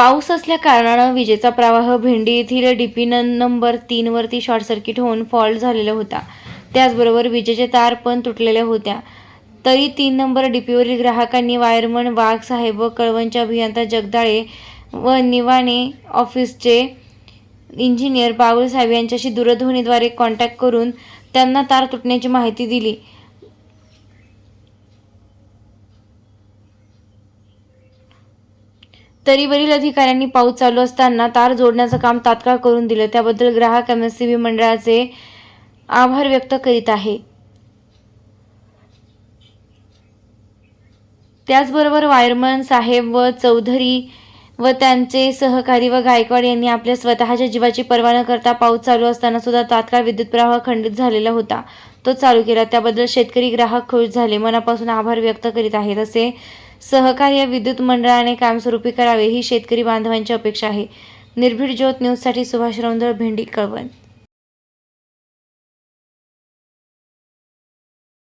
पाऊस असल्या कारणानं विजेचा प्रवाह भेंडी येथील डीपी नंबर तीनवरती शॉर्ट सर्किट होऊन फॉल्ट झालेला होता. त्याचबरोबर विजेचे तार पण तुटलेल्या होत्या. तरी तीन नंबर डीपीवरील ग्राहकांनी वायरमन वाघ साहेब व कळवणचे अभियंता जगदाळे व निवाणे ऑफिसचे इंजिनियर बाबुल साहेब यांच्याशी दूरध्वनीद्वारे कॉन्टॅक्ट करून त्यांना तार तुटण्याची माहिती दिली. तरी वरील अधिकाऱ्यांनी पाऊस चालू असताना तार जोडण्याचं काम तात्काळ करून दिलं. त्याबद्दल ग्राहक एम एस सी बी मंडळाचे आभार व्यक्त करीत आहे. त्याचबरोबर वायरमन साहेब व चौधरी व त्यांचे सहकारी व गायकवाड यांनी आपल्या स्वतःच्या जीवाची पर्वा न करता पाऊस चालू असताना सुद्धा तात्काळ विद्युत प्रवाह खंडित झालेला होता. तो चालू केला. त्याबद्दल शेतकरी ग्राहक खुश झाले. मनापासून आभार व्यक्त करीत आहेत असे सहकार्य विद्युत मंडळाने कायमस्वरूपी करावे ही शेतकरी बांधवांची अपेक्षा आहे. निर्भीड ज्योत न्यूजसाठी सुभाष रौंदळ भेंडी कळवण.